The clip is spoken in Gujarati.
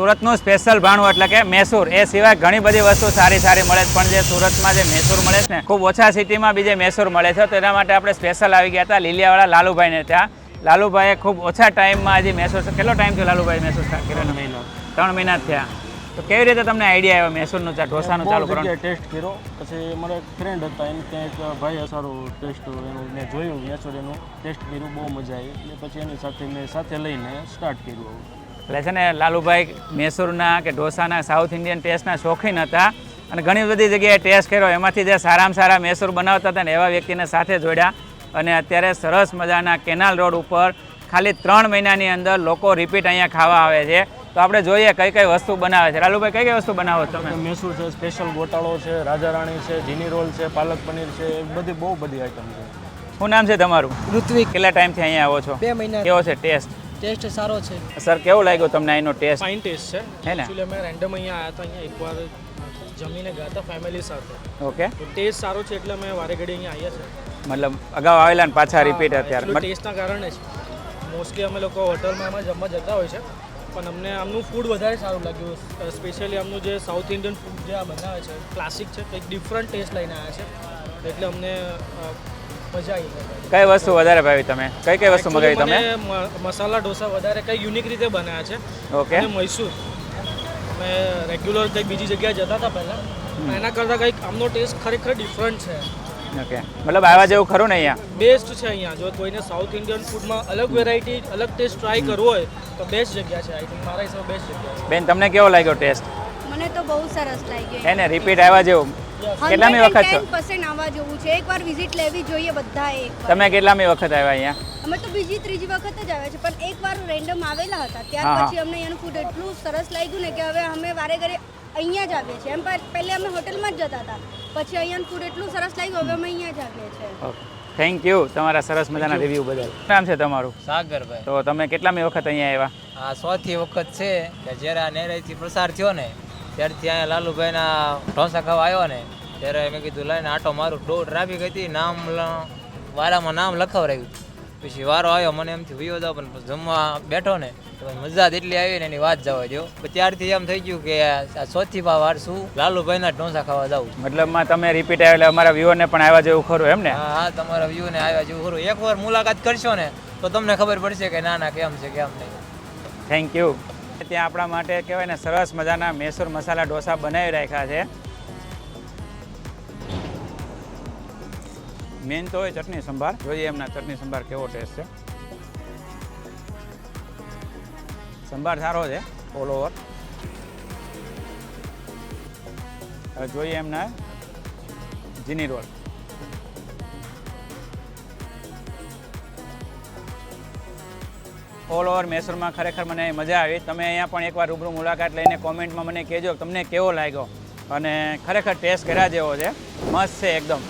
સુરતનું સ્પેશિયલ ભાણું એટલે કે મૈસૂર. એ સિવાય ઘણી બધી વસ્તુ સારી સારી મળે છે. પણ જે સુરતમાં જે મૈસૂર મળે છે ને ખૂબ ઓછા સિટીમાં બીજે મૈસૂર મળે છે. તો એના માટે આપણે સ્પેશિયલ આવી ગયા હતા લીલિયાવાળા લાલુભાઈને ત્યાં. લાલુભાઈએ ખૂબ ઓછા ટાઈમમાં હજી મૈસૂર કેટલો ટાઈમ થયો લાલુભાઈ મૈસૂર કર્યો મહિનો. ત્રણ મહિના થયા. તો કેવી રીતે તમને આઈડિયા આવ્યો મૈસૂરનું ચા ઢોસાનું ચાલુ કરવાનું? ટેસ્ટ કર્યો. પછી મારા એક ફ્રેન્ડ હતા એને ત્યાં એક ભાઈ સારું ટેસ્ટ એનું મેં જોયું મૈસૂર એનું. ટેસ્ટ કર્યું બહુ મજા આવી. એટલે પછી એની સાથે મેં સાથે લઈને સ્ટાર્ટ કર્યું એટલે છે ને લાલુભાઈ મૈસૂરના કે ઢોસાના સાઉથ ઇન્ડિયન ટેસ્ટના શોખીન હતા અને ઘણી બધી જગ્યાએ ટેસ્ટ કર્યો. એમાંથી જે સારામાં સારા મૈસૂર બનાવતા હતા ને એવા વ્યક્તિને સાથે જોડ્યા. અને અત્યારે સરસ મજાના કેનાલ રોડ ઉપર ખાલી ત્રણ મહિનાની અંદર લોકો રિપીટ અહીંયા ખાવા આવે છે. તો આપણે જોઈએ કઈ કઈ વસ્તુ બનાવે છે. લાલુભાઈ કઈ કઈ વસ્તુ બનાવો છો તમે? મૈસૂર છે સ્પેશિયલ ગોટાળો છે રાજા રાણી છે જીની રોલ છે પાલક પનીર છે એ બધી બહુ બધી આઈટમ છે. શું નામ છે તમારું? ઋત્વિક. કેટલા ટાઈમથી અહીંયા આવો છો? બે મહિના. કેવો છે ટેસ્ટ ટેસ્ટ સારો છે. સર કેવો લાગ્યો તમને અહીંનો ટેસ્ટ? ફાઇન ટેસ્ટ છે. હે ને? એકચ્યુઅલી અમે રેન્ડમ અહીંયા આવ્યા હતા અહીંયા એકવાર જમીને ગયા હતા ફેમિલી સાથે. ઓકે. તો ટેસ્ટ સારો છે એટલે અમે વારે ઘડી અહીંયા આવ્યા છે. મતલબ અગાઉ આવેલા ને પાછા રિપીટ અત્યારે. ટેસ્ટના કારણે જ. મોસ્ટલી અમે લોકો હોટલમાં એમાં જમવા જતા હોય છે. પણ અમને આમનું ફૂડ વધારે સારું લાગ્યું. સ્પેશિયલી આમનું જે સાઉથ ઇન્ડિયન ફૂડ જે આ બનાવે છે ક્લાસિક છે કંઈક ડિફરન્ટ ટેસ્ટ લઈને આવ્યા છે. એટલે અમને મજા આવી કઈ વસ્તુ વધારે ભાવી તમે? કઈ કઈ વસ્તુ મગાવી તમે? મસાલા ઢોસા વધારે કંઈ યુનિક રીતે બનાવ્યા છે. ઓકે અને મૈસૂર. અમે રેગ્યુલર કંઈક બીજી જગ્યાએ જતા હતા પહેલાં. પણ એના કરતાં કંઈક આમનો ટેસ્ટ ખરેખર ડિફરન્ટ છે. ઓકે મતલબ આવા જેવું ખરું ને અહીંયા? બેસ્ટ છે અહીંયા. જો કોઈને સાઉથ ઇન્ડિયન ફૂડમાં અલગ વેરાયટી અલગ ટેસ્ટ ટ્રાય કરવો હોય તો બેસ્ટ જગ્યા છે. આઈ થિંક મારા હિસાબે બેસ્ટ જગ્યા છે. બેન તમને કેવો લાગ્યો ટેસ્ટ મને તો બહુ સરસ લાગ્યો. એને રિપીટ આવ્યા જેવું. કેટલામી વખત છો? પર્સન્ટ આવવા જેવું છે. એકવાર વિઝિટ લેવી જોઈએ બધા એકવાર. તમે કેટલામી વખત આવ્યા અહીંયા? અમે તો બીજી ત્રીજી વખત જ આવ્યા છે પણ એકવાર રેન્ડમ આવેલા હતા. ત્યાર પછી અમને અહીંયાનું ફૂડ એટલું સરસ લાગ્યું ને કે હવે અમે વારે ઘરે અહીંયા જ આવીએ છીએ. એમ પહે- પહેલે અમે હોટેલમાં જ જતા હતા. પછી અહીંયાનું ફૂડ એટલું સરસ લાગ્યું હવે અમે અહીંયા જ આવીએ છીએ. થેન્ક યુ તમારા સરસ મજાના રિવ્યૂ બદલ. નામ છે તમારું? સાગરભાઈ. તો તમે કેટલામી વખત અહીંયા આવ્યા? આ સોથી વખત છે કે જ્યારે આ નેરાઈથી પ્રસાર થયો ને ત્યારથી અહીંયા લાલુભાઈના ઢોસા ખાવા આવ્યો ને ત્યારે મેં કીધું લઈને આટો મારું ડો ટ્રાફિક હતી નામ વારામાં નામ લખાવરાયું પછી વારો આવ્યો મને એમથી વિયો જાવ પણ જમવા બેઠો ને તો મજા જ એટલી આવી ને એની વાત જવા દો ત્યારથી એમ થઈ ગયું કે આ ચોથી ભાવ વાર શું લાલુભાઈના ઢોસા ખાવા જાવું. મતલબમાં તમે રિપીટ આવ્યા અમારા વ્યુઅરને પણ આવ્યા જેવું ખરું એમ ને? હા તમારા વ્યૂ ને આવ્યા જેવું ખરું. એકવાર મુલાકાત કરશો ને તો તમને ખબર પડશે કે ના ના કેમ છે કેમ નહીં. થેન્ક યુ ત્યાં આપણા માટે કહેવાય ને સરસ મજાના મૈસૂર મસાલા ઢોસા બનાવી રાખ્યા છે. મેન તો હોય ચટણી સંભાર. જોઈએ એમના ચટણી સંભાર કેવો ટેસ્ટ છે. સંભાર સારો છે ઓલ ઓવર હવે જોઈએ એમના જીની રોલ. ઓલ ઓવર મૈસૂરમાં ખરેખર મને મજા આવી. તમે અહીંયા પણ એકવાર રૂબરૂ મુલાકાત લઈને કોમેન્ટમાં મને કહેજો તમને કેવો લાગ્યો? અને ખરેખર ટેસ્ટ કર્યા જેવો છે. મસ્ત છે એકદમ.